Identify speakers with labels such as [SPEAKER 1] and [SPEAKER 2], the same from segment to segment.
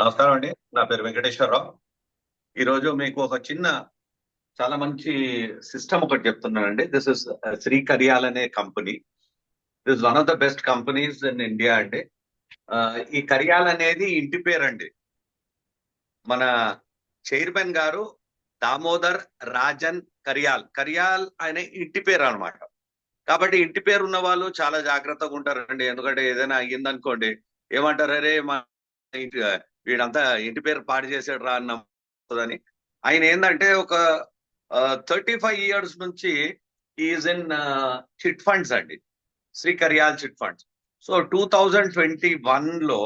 [SPEAKER 1] నమస్కారం అండి. నా పేరు వెంకటేశ్వరరావు. ఈరోజు మీకు ఒక చిన్న చాలా మంచి సిస్టమ్ ఒకటి చెప్తున్నానండి. దిస్ ఇస్ శ్రీ కరియాల్ అనే company. This one of the best companies in India అండి. ఈ కరియాల్ అనేది ఇంటి పేరు అండి మన చైర్మన్ గారు దామోదర్ రాజన్ కరియాల్ కరియాల్ ఆయన ఇంటి పేరు అన్నమాట. కాబట్టి ఇంటి పేరు ఉన్న వాళ్ళు చాలా జాగ్రత్తగా ఉంటారండి. ఎందుకంటే ఏదైనా అయ్యిందనుకోండి ఏమంటారు? అరే మా ఇంటి వీడంతా ఇంటి పేరు పాడు చేసాడు రా అన్నదని ఆయన ఏంటంటే ఒక థర్టీ ఫైవ్ ఇయర్స్ నుంచి ఈజ్ ఇన్ చిట్ ఫండ్స్ అండి. Shri Kariyal chit funds. So two thousand twenty వన్లో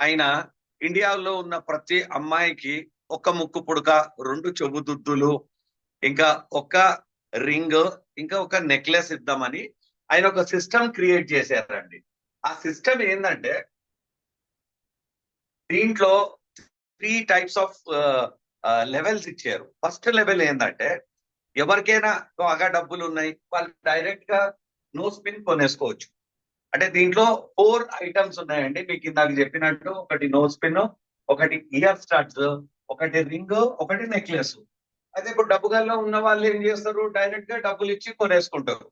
[SPEAKER 1] ఆయన ఇండియాలో ఉన్న ప్రతి అమ్మాయికి ఒక ముక్కు పుడక రెండు చెబుదుద్దులు ఇంకా ఒక రింగ్ ఇంకా ఒక నెక్లెస్ ఇద్దామని ఆయన ఒక సిస్టమ్ క్రియేట్ చేశారండి. ఆ సిస్టమ్ ఏంటంటే దీంట్లో త్రీ టైప్స్ ఆఫ్ లెవెల్స్ ఇచ్చారు. ఫస్ట్ లెవెల్ ఏంటంటే ఎవరికైనా బాగా డబ్బులు ఉన్నాయి వాళ్ళు డైరెక్ట్గా నో స్పిన్ కొనేసుకోవచ్చు. అంటే దీంట్లో ఫోర్ ఐటమ్స్ ఉన్నాయండి. మీకు ఇందాక చెప్పినట్టు ఒకటి నో స్పిన్ ఒకటి ఇయర్ స్టార్ట్స్ ఒకటి రింగ్ ఒకటి నెక్లెస్ అయితే ఇప్పుడు డబ్బు గల్లో ఉన్న వాళ్ళు ఏం చేస్తారు? డైరెక్ట్గా డబ్బులు ఇచ్చి కొనేసుకుంటారు.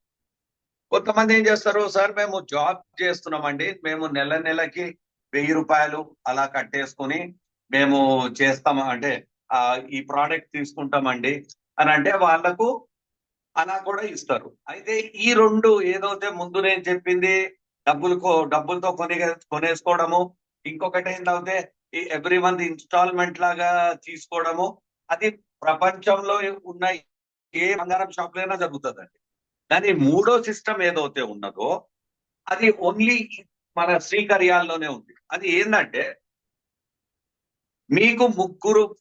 [SPEAKER 1] కొంతమంది ఏం చేస్తారు? సార్ మేము జాబ్ చేస్తున్నామండి. మేము నెల నెలకి వెయ్యి రూపాయలు అలా కట్టేసుకుని మేము చేస్తాము? అంటే ఆ ఈ ప్రోడక్ట్ తీసుకుంటామండి. అని అంటే వాళ్ళకు అలా కూడా ఇస్తారు. అయితే ఈ రెండు ఏదైతే ముందు నేను చెప్పింది డబ్బులకో డబ్బులతో కొని కొనేసుకోవడము ఇంకొకటి ఏంటంటే ఈ ఎవ్రీ మంత్ ఇన్స్టాల్మెంట్ లాగా తీసుకోవడము అది ప్రపంచంలో ఉన్న ఏ బంగారం షాప్ అయినా జరుగుతుందండి. కానీ మూడో సిస్టమ్ ఏదైతే ఉన్నదో అది ఓన్లీ మన శ్రీకర్యాల్లోనే ఉంది. అది ఏంటంటే మీకు ముగ్గురు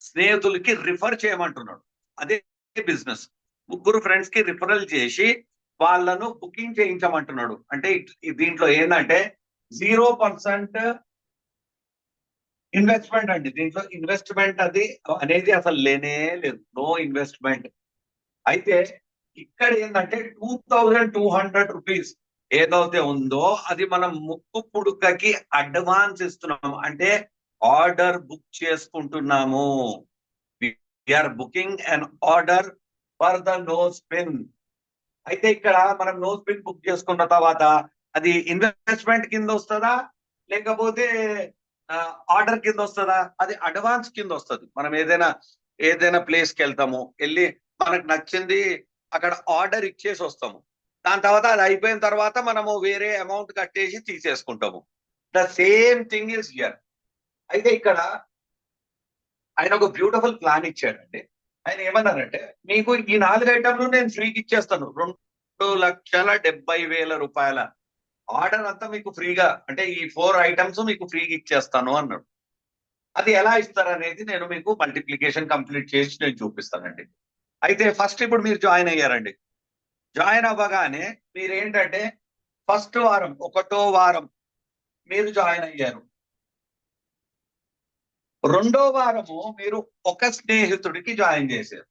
[SPEAKER 1] స్నేహితులకి రిఫర్ చేయమంటున్నాడు. అదే బిజినెస్ ముగ్గురు ఫ్రెండ్స్కి రిఫరల్ చేసి వాళ్ళను బుకింగ్ చేయించమంటున్నాడు. అంటే ఇట్- దీంట్లో ఏంటంటే జీరో పర్సెంట్ ఇన్వెస్ట్మెంట్ అండి. దీంట్లో ఇన్వెస్ట్మెంట్ అది అనేది అసలు లేనే లేదు. నో ఇన్వెస్ట్మెంట్ అయితే ఇక్కడ ఏంటంటే two thousand two hundred rupees ఏదైతే ఉందో అది మనం ముక్కు పుడుకకి అడ్వాన్స్ ఇస్తున్నాము. అంటే ఆర్డర్ బుక్ చేసుకుంటున్నాము. We are booking and order for the nose pin అయితే ఇక్కడ మనం నోస్ పిన్ బుక్ చేసుకున్న తర్వాత అది ఇన్వెస్ట్మెంట్ కింద వస్తుందా? లేకపోతే ఆర్డర్ కింద వస్తుందా? అది అడ్వాన్స్ కింద వస్తుంది. మనం ఏదైనా ఏదైనా ప్లేస్కి వెళ్తాము. వెళ్ళి మనకు నచ్చింది అక్కడ ఆర్డర్ ఇచ్చేసి వస్తాము. దాని తర్వాత అది అయిపోయిన తర్వాత మనము వేరే అమౌంట్ కట్టేసి తీసేసుకుంటాము. The same thing is here అయితే ఇక్కడ ఆయన ఒక బ్యూటిఫుల్ ప్లాన్ ఇచ్చాడండి. ఆయన ఏమన్నారంటే మీకు ఈ నాలుగు ఐటమ్లు నేను ఫ్రీకి ఇచ్చేస్తాను. రెండు లక్షల డెబ్బై వేల రూపాయల ఆర్డర్ అంతా మీకు ఫ్రీగా అంటే ఈ ఫోర్ ఐటమ్స్ మీకు ఫ్రీగా ఇచ్చేస్తాను అన్నాడు. అది ఎలా ఇస్తారనేది నేను మీకు మల్టిప్లికేషన్ కంప్లీట్ చేసి నేను చూపిస్తానండి. అయితే ఫస్ట్ ఇప్పుడు మీరు జాయిన్ అయ్యారండి. జాయిన్ అవ్వగానే మీరు ఏంటంటే ఫస్ట్ వారం ఒకటో వారం మీరు జాయిన్ అయ్యారు. రెండో వారము మీరు ఒక స్నేహితుడికి జాయిన్ చేశారు.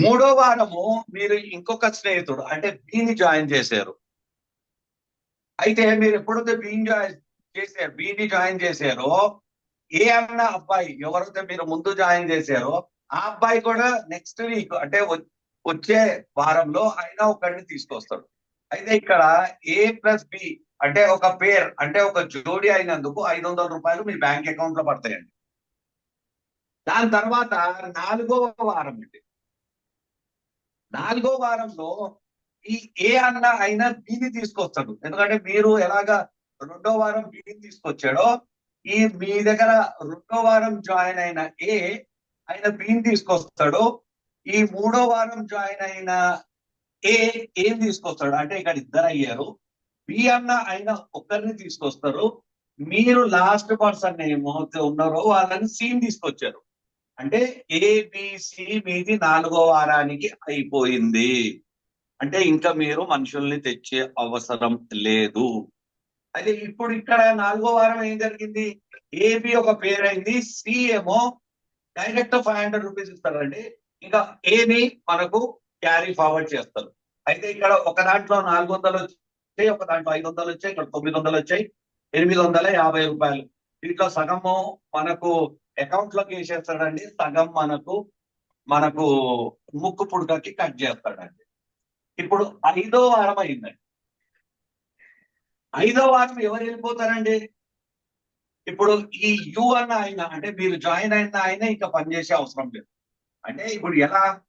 [SPEAKER 1] మూడో వారము మీరు ఇంకొక స్నేహితుడు అంటే బీని జాయిన్ చేశారు. అయితే మీరు ఎప్పుడైతే బీని జాయిన్ చేశారు బీని జాయిన్ చేశారో ఏ అన్న అబ్బాయి ఎవరైతే మీరు ముందు జాయిన్ చేశారో ఆ అబ్బాయి కూడా నెక్స్ట్ వీక్ అంటే వచ్చే వారంలో ఆయన ఒకరిని తీసుకొస్తాడు. అయితే ఇక్కడ ఏ ప్లస్ బి అంటే ఒక పేర్ అంటే ఒక జోడి అయినందుకు ఐదు వందల రూపాయలు మీ బ్యాంక్ అకౌంట్లో పడతాయండి. దాని తర్వాత నాలుగో వారం అండి. నాలుగో వారంలో ఈ ఏ అన్న అయినా బిని తీసుకొస్తాడు. ఎందుకంటే మీరు ఎలాగా రెండో వారం బిని తీసుకొచ్చాడో ఈ మీ దగ్గర రెండో వారం జాయిన్ అయిన ఏ ఆయన బీని తీసుకొస్తాడు ఈ మూడో వారం జాయిన్ అయిన ఏ ఏం తీసుకొస్తాడు? అంటే ఇక్కడ ఇద్దరు అయ్యారు. బి అన్న ఆయన ఒక్కరిని తీసుకొస్తారు. మీరు లాస్ట్ పర్సన్ ఏమైతే ఉన్నారో వాళ్ళని సీన్ తీసుకొచ్చారు. అంటే ఏబిసి మీది నాలుగో వారానికి అయిపోయింది. అంటే ఇంకా మీరు మనుషుల్ని తెచ్చే అవసరం లేదు. అయితే ఇప్పుడు ఇక్కడ నాలుగో వారం ఏం జరిగింది? ఏబి ఒక పేరైంది సి డైరెక్ట్ ఫైవ్ హండ్రెడ్ రూపీస్ ఇస్తారండి. ఇంకా ఏని మనకు క్యారీ ఫార్వర్డ్ చేస్తారు. అయితే ఇక్కడ ఒక దాంట్లో నాలుగు వందలు వచ్చాయి ఒక దాంట్లో ఐదు వందలు వచ్చాయి ఇక్కడ తొమ్మిది వందలు వచ్చాయి ఎనిమిది వందల యాభై రూపాయలు. దీంట్లో సగము మనకు అకౌంట్లోకి వేసేస్తాడండి సగం మనకు మనకు ముక్కు పుడకకి కట్ చేస్తాడండి. ఇప్పుడు ఐదో వారం అయిందండి. ఐదో వారం ఎవరు వెళ్ళిపోతారండి? ఇప్పుడు ఈ యు అన్న ఆయన అంటే మీరు జాయిన్ అయిన ఆయన ఇంకా పనిచేసే అవసరం లేదు. అంటే ఇప్పుడు ఎలా?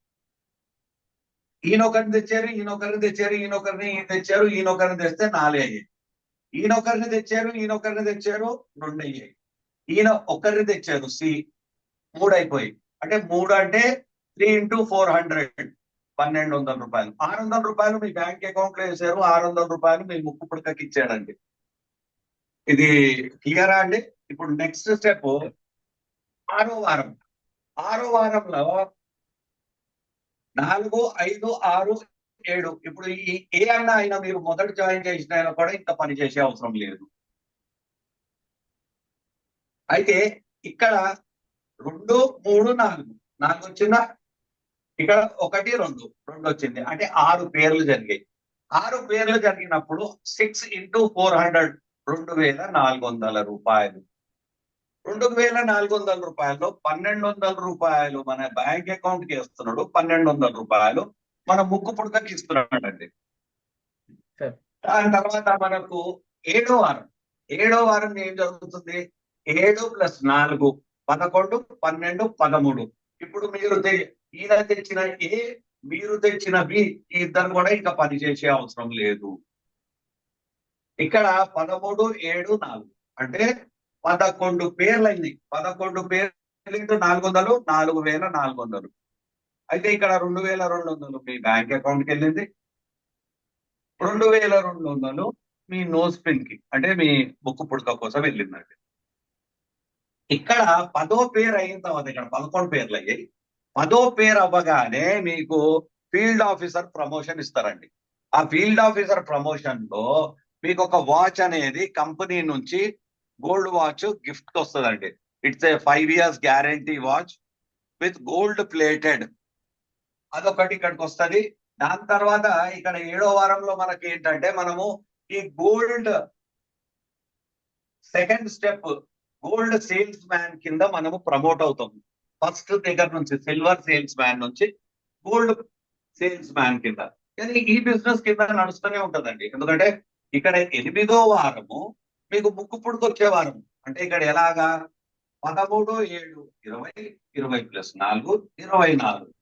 [SPEAKER 1] ఈయనొకరిని తెచ్చారు ఈయనొకరిని తెచ్చారు ఈయనొకరిని ఈయన తెచ్చారు ఈయనొకరిని తెస్తే నాలుగు అయ్యాయి. ఈయనొకరిని తెచ్చారు ఈయనొకరిని తెచ్చారు రెండు అయ్యాయి. ఈయన ఒకరిని తెచ్చారు సి మూడు అయిపోయి అంటే మూడు అంటే త్రీ ఇంటూ ఫోర్ హండ్రెడ్. పన్నెండు వందల రూపాయలు. ఆరు వందల రూపాయలు మీ బ్యాంక్ అకౌంట్లో వేసారు ఆరు వందల రూపాయలు మీ ముక్కు పుడకకి ఇచ్చాడండి. ఇది క్లియరా అండి? ఇప్పుడు నెక్స్ట్ స్టెప్ ఆరో వారం. ఆరో వారంలో నాలుగు ఐదు ఆరు ఏడు. ఇప్పుడు ఈ ఏ అన్న అయినా మీరు మొదటి జాయిన్ చేసిన అయినా కూడా ఇంకా పని చేసే అవసరం లేదు. అయితే ఇక్కడ రెండు మూడు నాలుగు. నాలుగు వచ్చిందా ఇక్కడ ఒకటి రెండు. రెండు వచ్చింది అంటే ఆరు పేర్లు జరిగాయి. ఆరు పేర్లు జరిగినప్పుడు సిక్స్ ఇంటూ ఫోర్ హండ్రెడ్ రెండు వేల నాలుగు వందల రూపాయలు. రెండు వేల నాలుగు వందల రూపాయలు పన్నెండు వందల రూపాయలు మన బ్యాంక్ అకౌంట్కి ఇస్తున్నాడు పన్నెండు వందల రూపాయలు మన ముక్కు పుడకకి ఇస్తున్నాడండి.
[SPEAKER 2] సరే.
[SPEAKER 1] దాని తర్వాత మనకు ఏడో వారం. ఏడో వారం ఏం జరుగుతుంది? ఏడు ప్లస్ నాలుగు పదకొండు పన్నెండు పదమూడు. ఇప్పుడు మీరు ఈయన తెచ్చిన ఏ మీరు తెచ్చిన బి ఈ ఇద్దరు కూడా ఇంకా పని చేసే అవసరం లేదు. ఇక్కడ పదమూడు ఏడు నాలుగు. అంటే పదకొండు పేర్లైంది. పదకొండు పేర్లు ఇంటూ నాలుగు వందలు నాలుగు వేల నాలుగు వందలు. అయితే ఇక్కడ రెండు వేల రెండు వందలు మీ బ్యాంక్ అకౌంట్కి వెళ్ళింది. రెండు వేల రెండు వందలు మీ నోస్ పిన్కి అంటే మీ బుక్ పుడక కోసం వెళ్ళిందండి. ఇక్కడ పదో పేరు అయిన తర్వాత ఇక్కడ పదకొండు పేర్లు అయ్యాయి. పదో పేరు అవ్వగానే మీకు ఫీల్డ్ ఆఫీసర్ ప్రమోషన్ ఇస్తారండి. ఆ ఫీల్డ్ ఆఫీసర్ ప్రమోషన్లో మీకు ఒక వాచ్ అనేది కంపెనీ నుంచి గోల్డ్ వాచ్ గిఫ్ట్ వస్తుందండి. It's a five years guarantee watch with gold plated. అదొకటి ఇక్కడికి వస్తుంది. దాని తర్వాత ఇక్కడ ఏడో వారంలో మనకి ఏంటంటే మనము ఈ gold second step gold salesman కింద మనము ప్రమోట్ అవుతాము. ఫస్ట్ దగ్గర నుంచి సిల్వర్ సేల్స్ మ్యాన్ నుంచి గోల్డ్ సేల్స్ మ్యాన్ కింద. కానీ ఈ బిజినెస్ కింద నడుస్తూనే ఉంటదండి. ఎందుకంటే ఇక్కడ ఎనిమిదో వారము మీకు ముక్కు పుడుకొచ్చే వారం. అంటే ఇక్కడ ఎలాగా? పదమూడు ఏడు ఇరవై ఇరవై ప్లస్ నాలుగు ఇరవై నాలుగు.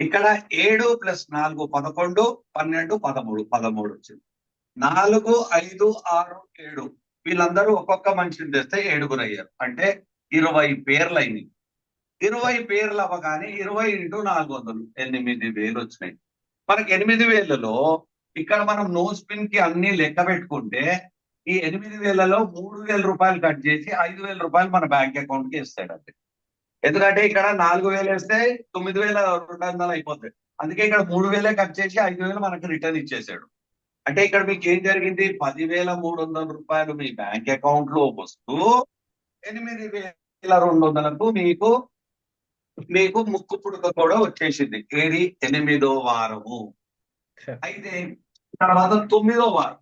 [SPEAKER 1] ఇక్కడ ఏడు ప్లస్ నాలుగు పదకొండు పన్నెండు పదమూడు పదమూడు వచ్చింది. నాలుగు ఐదు ఆరు ఏడు. వీళ్ళందరూ ఒక్కొక్క మనిషిని తెస్తే ఏడుగురు అయ్యారు. అంటే ఇరవై పేర్లు అయినాయి. ఇరవై పేర్లు అవ్వగానే ఇరవై ఇంటూ నాలుగు వందలు. ఎనిమిది వేలు వచ్చినాయి. మనకి ఎనిమిది వేలలో ఇక్కడ మనం నో స్పిన్కి అన్ని లెక్క పెట్టుకుంటే ఈ ఎనిమిది వేలలో మూడు వేల రూపాయలు కట్ చేసి ఐదు వేల రూపాయలు మన బ్యాంక్ అకౌంట్కి ఇస్తాడండి ఎందుకంటే ఇక్కడ నాలుగు వేలు వేస్తే తొమ్మిది వేల రెండు వందలు అయిపోతాయి అందుకే ఇక్కడ మూడు వేలే కట్ చేసి ఐదు వేలు మనకు రిటర్న్ ఇచ్చేసాడు. అంటే ఇక్కడ మీకు ఏం జరిగింది? పదివేల మూడు వందల రూపాయలు మీ బ్యాంక్ అకౌంట్లో వస్తూ ఎనిమిది వేల రెండు వందలకు మీకు మీకు ముక్కు పుడక కూడా వచ్చేసింది. ఏది? ఎనిమిదో వారము. అయితే తర్వాత తొమ్మిదో వారం.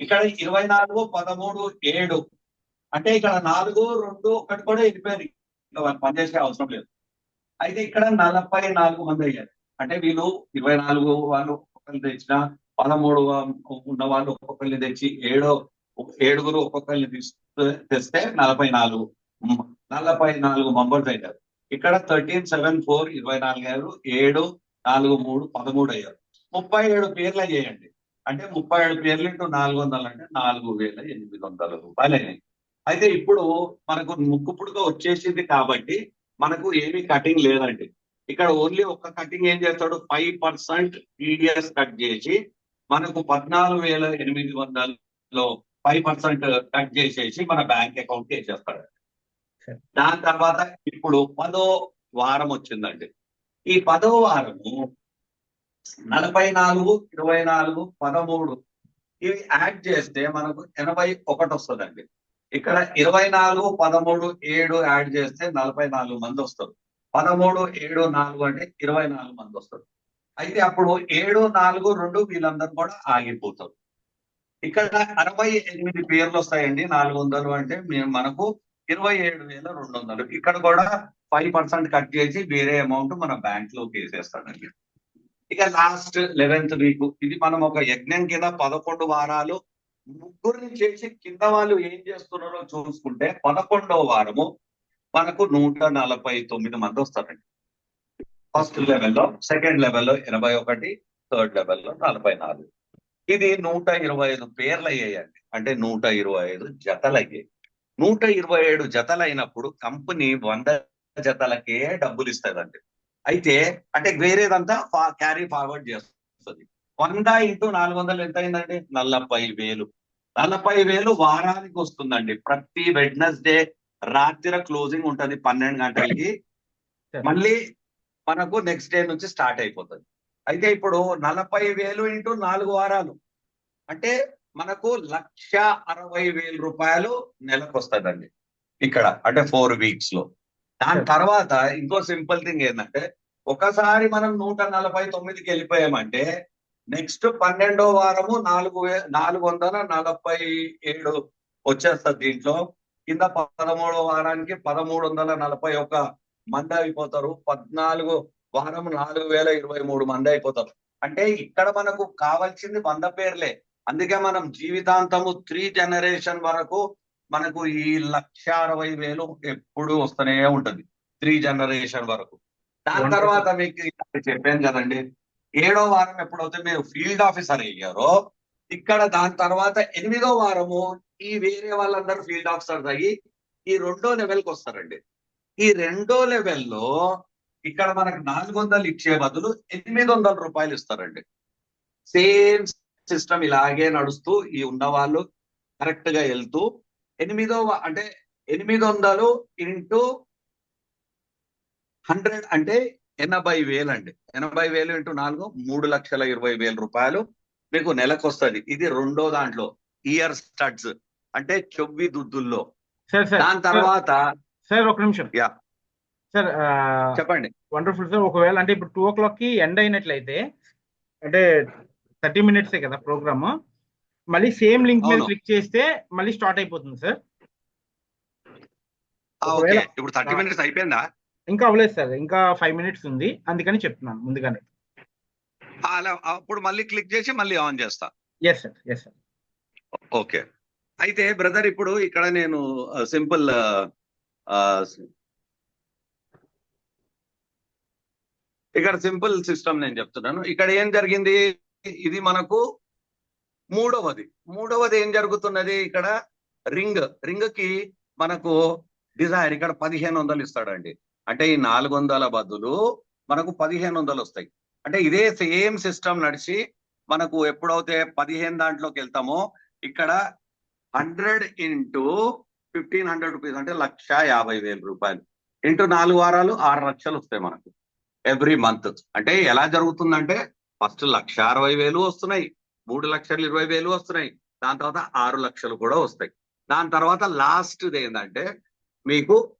[SPEAKER 1] ఇక్కడ ఇరవై నాలుగు పదమూడు ఏడు. అంటే ఇక్కడ నాలుగు రెండు ఒకటి కూడా వెళ్ళిపోయారు ఇంకా వాళ్ళు పనిచేసే అవసరం లేదు. అయితే ఇక్కడ నలభై నాలుగు మంది అయ్యారు. అంటే వీళ్ళు ఇరవై నాలుగు వాళ్ళు ఒక్కొక్కరిని తెచ్చిన పదమూడు ఉన్న వాళ్ళు ఒక్కొక్కరిని తెచ్చి ఏడో ఏడుగురు ఒక్కొక్కరిని తీస్తే తెస్తే నలభై నాలుగు. నలభై నాలుగు మెంబర్స్ అయ్యారు. ఇక్కడ థర్టీన్ సెవెన్ ఫోర్ ఇరవై నాలుగు అయ్యారు. ఏడు నాలుగు మూడు పదమూడు అయ్యారు. ముప్పై ఏడు పేర్లు చేయండి అంటే ముప్పై ఏడు పేర్లు ఇంటూ నాలుగు వందలు అంటే నాలుగు వేల ఎనిమిది వందల రూపాయలు అయినాయి అయితే ఇప్పుడు మనకు ముక్కుపుడుగా వచ్చేసింది కాబట్టి మనకు ఏమీ కటింగ్ లేదండి. ఇక్కడ ఓన్లీ ఒక కటింగ్ ఏం చేస్తాడు? ఫైవ్ పర్సెంట్ టీడీఎస్ కట్ చేసి మనకు పద్నాలుగు వేల ఎనిమిది వందలలో ఫైవ్ పర్సెంట్ కట్ చేసేసి మన బ్యాంక్ అకౌంట్ వేసేస్తాడు. దాని తర్వాత ఇప్పుడు పదో వారం వచ్చిందండి. ఈ పదో వారము నలభై నాలుగు ఇరవై నాలుగు పదమూడు ఇవి యాడ్ చేస్తే మనకు ఎనభై ఒకటి వస్తుందండి. ఇక్కడ ఇరవై నాలుగు పదమూడు ఏడు యాడ్ చేస్తే నలభై నాలుగు మంది వస్తారు. పదమూడు ఏడు నాలుగు అంటే ఇరవై నాలుగు మంది వస్తారు. అయితే అప్పుడు ఏడు నాలుగు రెండు వీళ్ళందరూ కూడా ఆగిపోతారు. ఇక్కడ అరవై ఎనిమిది పేర్లు వస్తాయండి. నాలుగు వందలు అంటే మేము మనకు ఇరవై ఏడు వేల రెండు వందలు. ఇక్కడ కూడా ఫైవ్ పర్సెంట్ కట్ చేసి వేరే అమౌంట్ మన బ్యాంక్లోకి వేసేస్తాడండి. ఇక లాస్ట్ లెవెన్త్ వీక్ ఇది మనం ఒక యజ్ఞం కింద పదకొండు వారాలు ముగ్గురిని చేసి కింద వాళ్ళు ఏం చేస్తున్నారో చూసుకుంటే పదకొండవ వారము మనకు నూట నలభై తొమ్మిది మంది వస్తారండి. ఫస్ట్ లెవెల్లో సెకండ్ లెవెల్లో ఎనభై ఒకటి థర్డ్ లెవెల్లో నలభై నాలుగు. ఇది నూట ఇరవై ఐదు పేర్లు అయ్యాయండి. అంటే నూట ఇరవై ఐదు జతలు అయ్యాయి. నూట ఇరవై ఏడు జతలు అయినప్పుడు కంపెనీ వంద జతలకే డబ్బులు ఇస్తుందండి అయితే అంటే వేరేదంతా క్యారీ ఫార్వర్డ్ చేస్తుంది. వంద ఇంటూ నాలుగు వందలు ఎంత అయిందండి నలభై వేలు. నలభై వేలు వారానికి వస్తుందండి. ప్రతి వెడ్నెస్డే రాత్రి క్లోజింగ్ ఉంటది పన్నెండు గంటలకి. మళ్ళీ మనకు నెక్స్ట్ డే నుంచి స్టార్ట్ అయిపోతుంది. అయితే ఇప్పుడు నలభై వేలు ఇంటూ నాలుగు వారాలు. అంటే మనకు లక్ష అరవై వేల రూపాయలు నెలకు వస్తుందండి ఇక్కడ అంటే ఫోర్ వీక్స్లో. దాని తర్వాత ఇంకో సింపుల్ థింగ్ ఏంటంటే ఒకసారి మనం నూట నలభై తొమ్మిదికి వెళ్ళిపోయామంటే నెక్స్ట్ పన్నెండో వారము నాలుగు వే నాలుగు వందల నలభై ఏడు వచ్చేస్తుంది దీంట్లో. కింద పదమూడో వారానికి పదమూడు వందల నలభై ఒక మంది అయిపోతారు. పద్నాలుగు వారం నాలుగు వేల ఇరవై మూడు మంది అయిపోతారు. అంటే ఇక్కడ మనకు కావాల్సింది వంద పేర్లే. అందుకే మనం జీవితాంతము త్రీ జనరేషన్ వరకు మనకు ఈ లక్ష అరవై వేలు ఎప్పుడు వస్తూనే ఉంటది. త్రీ జనరేషన్ వరకు. దాని. తర్వాత మీకు చెప్పాను కదండి. ఏడో వారం ఎప్పుడైతే మీరు ఫీల్డ్ ఆఫీసర్ అయ్యారో ఇక్కడ దాని తర్వాత ఎనిమిదో వారము ఈ వేరే వాళ్ళందరూ ఫీల్డ్ ఆఫీసర్స్ అయ్యి ఈ రెండో లెవెల్కి వస్తారండి. ఈ రెండో లెవెల్లో ఇక్కడ మనకు నాలుగు వందలు ఇచ్చే బదులు ఎనిమిది వందల రూపాయలు ఇస్తారండి. సేమ్ సిస్టమ్ ఇలాగే నడుస్తూ ఈ ఉన్న వాళ్ళు కరెక్ట్గా వెళ్తూ ఎనిమిదో అంటే ఎనిమిది వందలు ఇంటూ హండ్రెడ్ అంటే ఎనభై వేలు అండి ఎనభై వేలు ఇంటూ నాలుగు మూడు లక్షల ఇరవై వేల రూపాయలు మీకు నెలకు వస్తుంది ఇది రెండో దాంట్లో ఇయర్ స్టడ్స్ అంటే చెవ్వి దుద్దుల్లో. దాని తర్వాత
[SPEAKER 2] సార్ ఒక నిమిషం.
[SPEAKER 1] యా.
[SPEAKER 2] సార్
[SPEAKER 1] చెప్పండి.
[SPEAKER 2] వండర్ఫుల్ సార్ ఒకవేళ అంటే ఇప్పుడు టూ ఓ క్లాక్కి ఎండ్ అయినట్లయితే అంటే థర్టీ మినిట్సే కదా ప్రోగ్రామ్. మళ్ళీ సేమ్ లింక్ మీద. క్లిక్ చేస్తే మళ్ళీ స్టార్ట్ అయిపోతుంది సార్.
[SPEAKER 1] ఇప్పుడు థర్టీ మినిట్స్ అయిపోయిందా?
[SPEAKER 2] ఇంకా అవ్వలేదు సార్. ఇంకా ఫైవ్ మినిట్స్ ఉంది. అందుకని చెప్తున్నాను ముందుగానే.
[SPEAKER 1] అలా అప్పుడు మళ్ళీ క్లిక్ చేసి మళ్ళీ ఆన్ చేస్తా.
[SPEAKER 2] Yes sir yes sir
[SPEAKER 1] okay. అయితే బ్రదర్ ఇప్పుడు ఇక్కడ నేను సింపుల్ ఇక్కడ సింపుల్ సిస్టమ్ నేను చెప్తున్నాను. ఇక్కడ ఏం జరిగింది? ఇది మనకు మూడవది. మూడవది ఏం జరుగుతున్నది ఇక్కడ? రింగ్. రింగ్కి మనకు డిజైర్ ఇక్కడ పదిహేను వందలు ఇస్తాడండి. అంటే ఈ నాలుగు వందల బదులు మనకు పదిహేను వందలు వస్తాయి. అంటే ఇదే సేమ్ సిస్టమ్ నడిచి మనకు ఎప్పుడైతే పదిహేను దాంట్లోకి వెళ్తామో ఇక్కడ hundred into fifteen hundred rupees అంటే లక్ష యాభై వేల రూపాయలు. ఇంటూ నాలుగు వారాలు ఆరు లక్షలు వస్తాయి మనకు. Every month. అంటే ఎలా జరుగుతుందంటే ఫస్ట్ లక్ష అరవై వేలు వస్తున్నాయి మూడు లక్షలు ఇరవై వేలు వస్తున్నాయి దాని తర్వాత ఆరు లక్షలు కూడా వస్తాయి. దాని తర్వాత లాస్ట్ది ఏంటంటే మీకు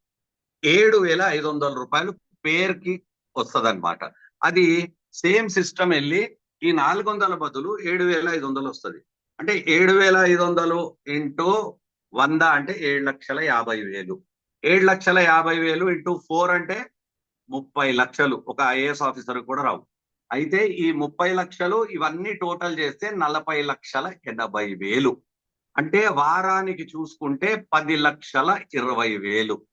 [SPEAKER 1] ఏడు వేల ఐదు వందల రూపాయలు పేరుకి వస్తుంది అది సేమ్ సిస్టమ్ వెళ్ళి ఈ నాలుగు వందల బదులు ఏడు వేల ఐదు వందలు వస్తుంది. అంటే ఏడు వేల ఐదు వందలు ఇంటూ వంద అంటే ఏడు లక్షల యాభై వేలు. ఏడు లక్షల యాభై వేలు ఇంటూ ఫోర్ అంటే ముప్పై లక్షలు. ఒక ఐఏఎస్ ఆఫీసర్ కూడా రావు. అయితే ఈ ముప్పై లక్షలు ఇవన్నీ టోటల్ చేస్తే నలభై లక్షల ఎనభై వేలు. అంటే వారానికి చూసుకుంటే పది లక్షల ఇరవై వేలు.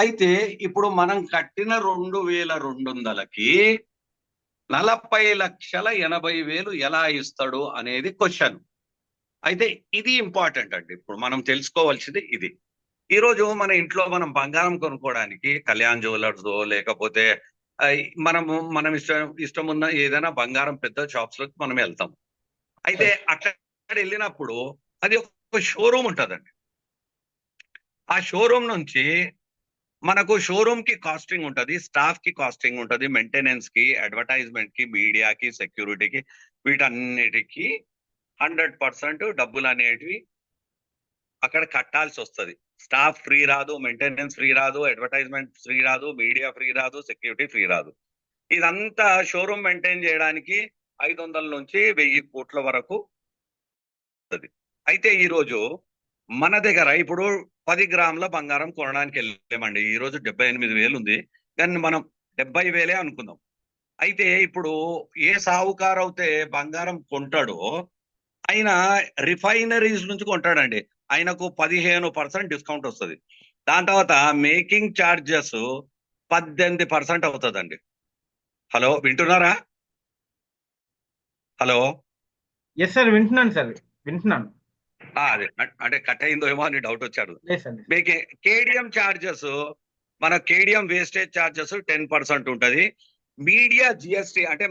[SPEAKER 1] అయితే ఇప్పుడు మనం కట్టిన రెండు వేల రెండు వందలకి నలభై లక్షల ఎనభై వేలు ఎలా ఇస్తాడు అనేది క్వశ్చన్. అయితే ఇది ఇంపార్టెంట్ అండి. ఇప్పుడు మనం తెలుసుకోవాల్సింది ఇది. ఈరోజు మన ఇంట్లో మనం బంగారం కొనుక్కోవడానికి కళ్యాణ్ జ్యువెలర్స్ లేకపోతే మనము మనం ఇష్టం ఇష్టం ఉన్న ఏదైనా బంగారం పెద్ద షాప్స్లోకి మనం వెళ్తాం. అయితే అక్కడ వెళ్ళినప్పుడు అది ఒక షోరూమ్ ఉంటదండి. ఆ షోరూమ్ నుంచి మనకు షోరూమ్కి కాస్టింగ్ ఉంటది స్టాఫ్కి కాస్టింగ్ ఉంటది మెయింటెనెన్స్కి అడ్వర్టైజ్మెంట్కి మీడియాకి సెక్యూరిటీకి వీటన్నిటికి హండ్రెడ్ పర్సెంట్ డబ్బులు అనేటివి అక్కడ కట్టాల్సి వస్తది. స్టాఫ్ ఫ్రీ రాదు మెయింటెనెన్స్ ఫ్రీ రాదు అడ్వర్టైజ్మెంట్ ఫ్రీ రాదు మీడియా ఫ్రీ రాదు సెక్యూరిటీ ఫ్రీ రాదు. ఇదంతా షోరూమ్ మెయింటైన్ చేయడానికి ఐదు వందల నుంచి వెయ్యి కోట్ల వరకు వస్తది. అయితే ఈ రోజు మన దగ్గర ఇప్పుడు పది గ్రాముల బంగారం కొనడానికి వెళ్ళామండి. ఈ రోజు డెబ్బై ఎనిమిది వేలు ఉంది. దాన్ని మనం డెబ్బై వేలే అనుకుందాం. అయితే ఇప్పుడు ఏ సావుకారు అయితే బంగారం కొంటాడో ఆయన రిఫైనరీస్ నుంచి కొంటాడండి. ఆయనకు పదిహేను పర్సెంట్ డిస్కౌంట్ వస్తుంది. దాని తర్వాత మేకింగ్ చార్జెస్ పద్దెనిమిది పర్సెంట్ అవుతుందండి. హలో వింటున్నారా? హలో?
[SPEAKER 2] ఎస్ సార్ వింటున్నాను సార్ వింటున్నాను.
[SPEAKER 1] అదే. అంటే కట్ అయిందో ఏమో అని డౌట్ వచ్చాడు. మీకు కేడిఎం చార్జెస్ మన KDM wastage charges ten percent ఉంటది. మీడియా జిఎస్టి అంటే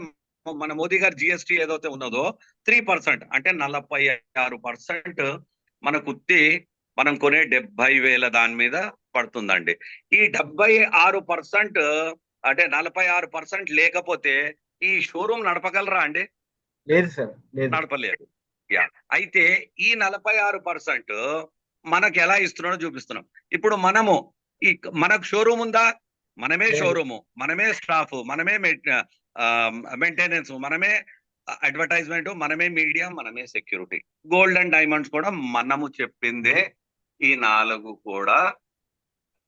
[SPEAKER 1] మన మోదీ గారి జిఎస్టి ఏదైతే ఉన్నదో త్రీ పర్సెంట్ అంటే నలభై ఆరు పర్సెంట్ మన కుత్తి మనం కొనే డెబ్బై వేల దాని మీద పడుతుందండి. ఈ డెబ్బై ఆరు పర్సెంట్ అంటే నలభై ఆరు పర్సెంట్ లేకపోతే ఈ షోరూమ్ నడపగలరా అండి?
[SPEAKER 2] లేదు సార్ లేదు.
[SPEAKER 1] నడపలేదు. యా. అయితే ఈ నలభై ఆరు పర్సెంట్ మనకు ఎలా ఇస్తున్నాడో చూపిస్తున్నాం. ఇప్పుడు మనము ఈ మనకు షోరూమ్ ఉందా? మనమే. షోరూము మనమే స్టాఫ్ మనమే మెయింటెనెన్స్ మనమే అడ్వర్టైజ్మెంట్ మనమే మీడియా మనమే సెక్యూరిటీ. గోల్డ్ అండ్ డైమండ్స్ కూడా మనము చెప్పిందే ఈ నాలుగు కూడా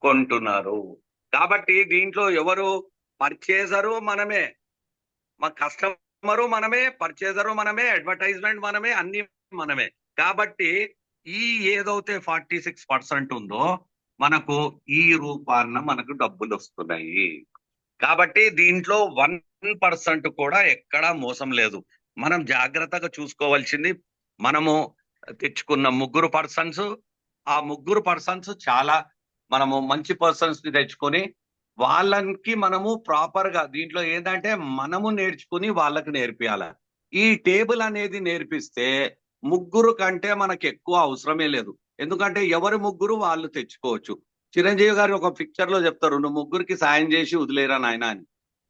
[SPEAKER 1] కొంటున్నారు. కాబట్టి దీంట్లో ఎవరు పర్చేజరు మనమే మా కస్టమరు మనమే పర్చేజరు మనమే అడ్వర్టైజ్మెంట్ మనమే అన్ని మనమే. కాబట్టి ఈ ఏదైతే ఫార్టీ సిక్స్ పర్సెంట్ ఉందో మనకు ఈ రూపాన్న మనకు డబ్బులు వస్తున్నాయి. కాబట్టి దీంట్లో వన్ పర్సెంట్ కూడా ఎక్కడా మోసం లేదు. మనం జాగ్రత్తగా చూసుకోవాల్సింది మనము తెచ్చుకున్న ముగ్గురు పర్సన్స్. ఆ ముగ్గురు పర్సన్స్ చాలా మనము మంచి పర్సన్స్ని తెచ్చుకొని వాళ్ళకి మనము ప్రాపర్గా దీంట్లో ఏంటంటే మనము నేర్చుకుని వాళ్ళకి నేర్పియాల. ఈ టేబుల్ అనేది నేర్పిస్తే ముగ్గురు కంటే మనకి ఎక్కువ అవసరమే లేదు. ఎందుకంటే ఎవరి ముగ్గురు వాళ్ళు తెచ్చుకోవచ్చు. చిరంజీవి గారు ఒక పిక్చర్లో చెప్తారు నువ్వు ముగ్గురికి సాయం చేసి వదిలేరా నాయన అని.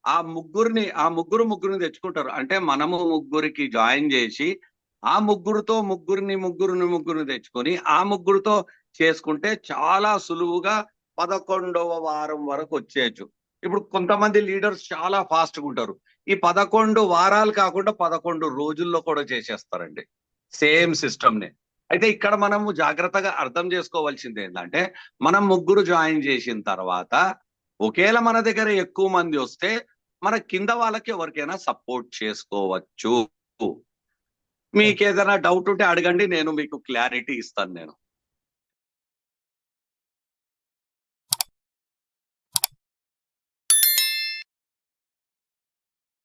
[SPEAKER 1] ఆ ముగ్గురిని ఆ ముగ్గురు ముగ్గురిని తెచ్చుకుంటారు. అంటే మనము ముగ్గురికి జాయిన్ చేసి ఆ ముగ్గురుతో ముగ్గురిని ముగ్గురిని ముగ్గురిని తెచ్చుకొని ఆ ముగ్గురుతో చేసుకుంటే చాలా సులువుగా పదకొండవ వారం వరకు వచ్చేయచ్చు. ఇప్పుడు కొంతమంది లీడర్స్ చాలా ఫాస్ట్గా ఉంటారు. ఈ పదకొండు వారాలు కాకుండా పదకొండు రోజుల్లో కూడా చేసేస్తారండి. సేమ్ సిస్టమ్ని. అయితే ఇక్కడ మనము జాగ్రత్తగా అర్థం చేసుకోవాల్సింది ఏంటంటే మనం ముగ్గురు జాయిన్ చేసిన తర్వాత ఒకేలా మన దగ్గర ఎక్కువ మంది వస్తే మన కింద వాళ్ళకి ఎవరికైనా సపోర్ట్ చేసుకోవచ్చు. మీకు ఏదైనా డౌట్ ఉంటే అడగండి నేను మీకు క్లారిటీ ఇస్తాను నేను.